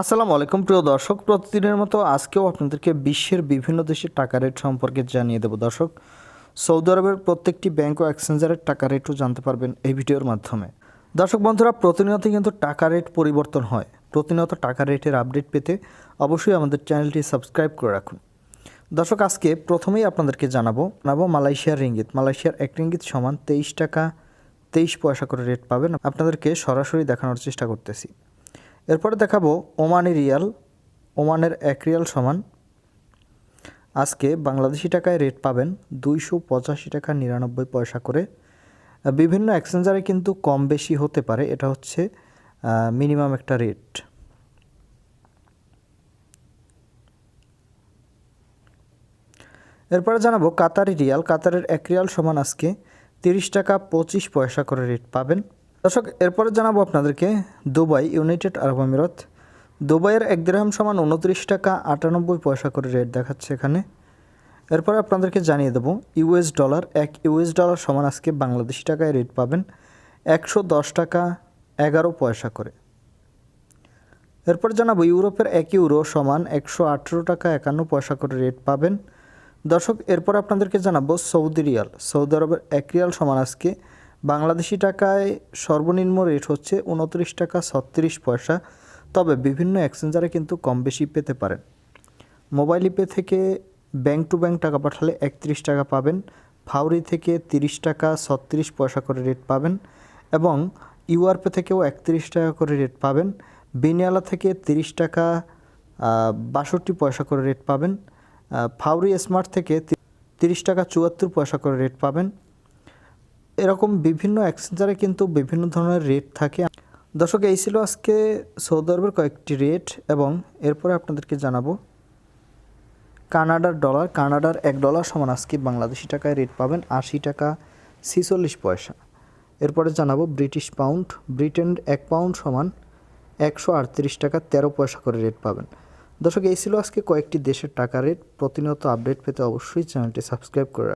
আসসালামু আলাইকুম, প্রিয় দর্শক। প্রতিদিনের মতো আজকেও আপনাদেরকে বিশ্বের বিভিন্ন দেশের টাকা রেট সম্পর্কে জানিয়ে দেব। দর্শক, সৌদি আরবের প্রত্যেকটি ব্যাংক ও এক্সচেঞ্জারের টাকা রেটও জানতে পারবেন এই ভিডিওর মাধ্যমে। দর্শক, বন্ধুরা প্রতিনিয়ত কিন্তু টাকা রেট পরিবর্তন হয়। প্রতিনিয়ত টাকা রেটের আপডেট পেতে অবশ্যই আমাদের চ্যানেলটি সাবস্ক্রাইব করে রাখুন। দর্শক, আজকে প্রথমেই আপনাদেরকে জানাব জানাব মালয়েশিয়ার রিঙ্গিত। মালয়েশিয়ার এক রিঙ্গিত সমান তেইশ টাকা তেইশ পয়সা করে রেট পাবেন। আপনাদেরকে সরাসরি দেখানোর চেষ্টা করতেছি। এরপরে দেখাবো ওমানি রিয়াল, ওমানের এক রিয়াল সমান। আজকে বাংলাদেশি টাকায় রেট পাবেন দুইশো পঁচাশি টাকা নিরানব্বই পয়সা করে। বিভিন্ন এক্সচেঞ্জারে কিন্তু কম বেশি হতে পারে, এটা হচ্ছে মিনিমাম একটা রেট এরপরে জানাব কাতারি রিয়াল, কাতারের এক রিয়াল সমান আজকে তিরিশ টাকা পঁচিশ পয়সা করে রেট পাবেন। দর্শক, এরপরে জানাব আপনাদেরকে দুবাই ইউনাইটেড আরব আমিরাত। দুবাইয়ের এক দিরহাম সমান উনত্রিশ টাকা আটানব্বই পয়সা করে রেট দেখাচ্ছে এখানে। এরপরে আপনাদেরকে জানিয়ে দেবো, ইউএস ডলার, এক ইউএস ডলার সমান আজকে বাংলাদেশি টাকায় রেট পাবেন একশো দশ টাকা এগারো পয়সা করে। এরপর জানাব, ইউরোপের এক ইউরো সমান একশো আঠেরো টাকা একান্ন পয়সা করে রেট পাবেন। দর্শক, এরপর আপনাদেরকে জানাব সৌদি রিয়াল। সৌদি আরবের এক রিয়াল সমান আজকে বাংলাদেশি টাকায় সর্বনিম্ন রেট হচ্ছে উনত্রিশ টাকা ছত্রিশ পয়সা। তবে বিভিন্ন এক্সচেঞ্জারে কিন্তু কম বেশি পেতে পারেন। মোবাইল পে থেকে ব্যাংক টু ব্যাংক টাকা পাঠালে একত্রিশ টাকা পাবেন। ফাউরি থেকে তিরিশ টাকা ছত্রিশ পয়সা করে রেট পাবেন এবং ইউআরপে থেকেও একত্রিশ টাকা করে রেট পাবেন। বিনিয়ালা থেকে তিরিশ টাকা বাষট্টি পয়সা করে রেট পাবেন। ফাউরি স্মার্ট থেকে তিরিশ টাকা চুয়াত্তর পয়সা করে রেট পাবেন। এরকম বিভিন্ন এক্সচেঞ্জারে কিন্তু বিভিন্ন ধরনের রেট থাকে। দর্শক, এই ছিল আজকে সৌদি আরবের কয়েকটি রেট এবং এরপরে আপনাদেরকে জানাব। কানাডার ডলার কানাডার এক ডলার সমান আজকে বাংলাদেশি টাকায় রেট পাবেন আশি টাকা ছিচল্লিশ পয়সা। এরপরে জানাব ব্রিটিশ পাউন্ড ব্রিটেন এক পাউন্ড সমান একশো আটত্রিশ টাকা তেরো পয়সা করে রেট পাবেন। দর্শক, এই ছিল আজকে কয়েকটি দেশের টাকা রেট প্রতিনিয়ত আপডেট পেতে অবশ্যই চ্যানেলটি সাবস্ক্রাইব করে